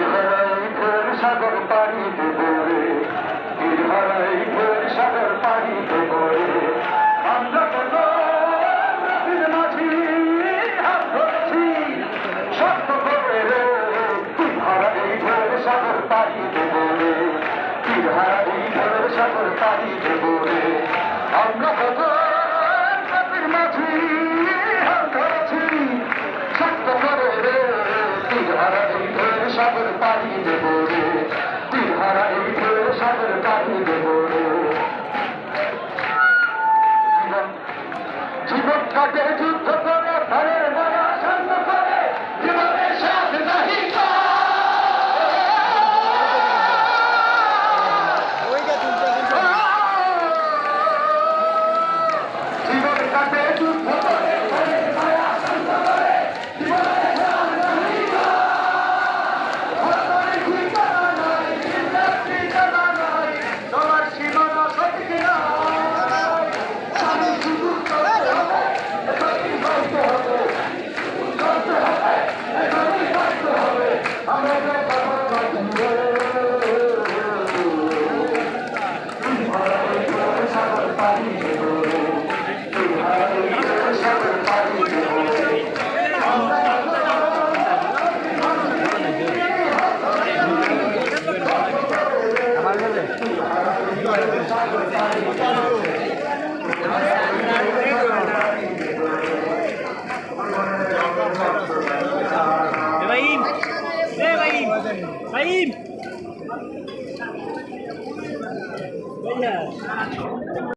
হারাই ফের সাগর পাড়ি দেব রে। তীর হারাই ফের সাগর পাড়ি দেব রে। আমরা কেন নদীর মাঝি হাত ধরেছি। শক্ত করে রে। তীর হারাই ফের সাগর পাড়ি দেব রে। তীর হারাই ফের সাগর পাড়ি দেব রে। আমরা কত Come on. Eh! Vaya.